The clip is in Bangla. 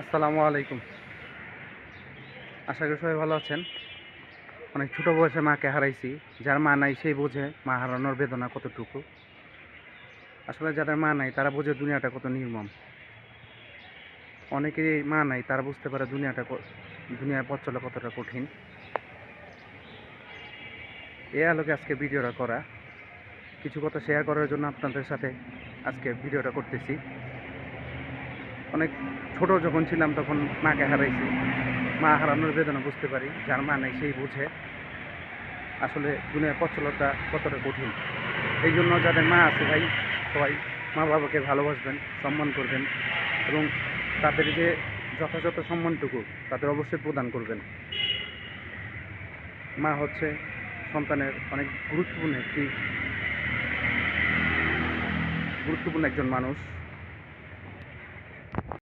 আসসালামু আলাইকুম। আশা করি সবাই ভালো আছেন। অনেক ছোটো বয়সে মাকে হারাইছি। যার মা নাই সেই বোঝে মা হারানোর বেদনা কতটুকু। আসলে যাদের মা নাই, তারা বোঝে দুনিয়াটা কত নির্মম। অনেকেরই মা নাই, তারা বুঝতে পারে দুনিয়াটা দুনিয়ার পথ চলা কতটা কঠিন। এ আলোকে আজকে ভিডিওটা করা। কিছু কথা শেয়ার করার জন্য আপনাদের সাথে আজকে ভিডিওটা করতেছি। অনেক ছোট যখন ছিলাম তখন মাকে হারাইছি। মা হারানোর বেদনা বুঝতে পারি, যার মা নেই সেই বুঝে। আসলে দুনিয়ার পথচলতা কতটা কঠিন। এই জন্য যাদের মা আছে ভাই, সবাই মা বাবাকে ভালোবাসবেন, সম্মান করবেন এবং তাদের যে যথাযথ সম্মানটুকু তাদের অবশ্যই প্রদান করবেন। মা হচ্ছে সন্তানের অনেক গুরুত্বপূর্ণ একটি, গুরুত্বপূর্ণ একজন মানুষ।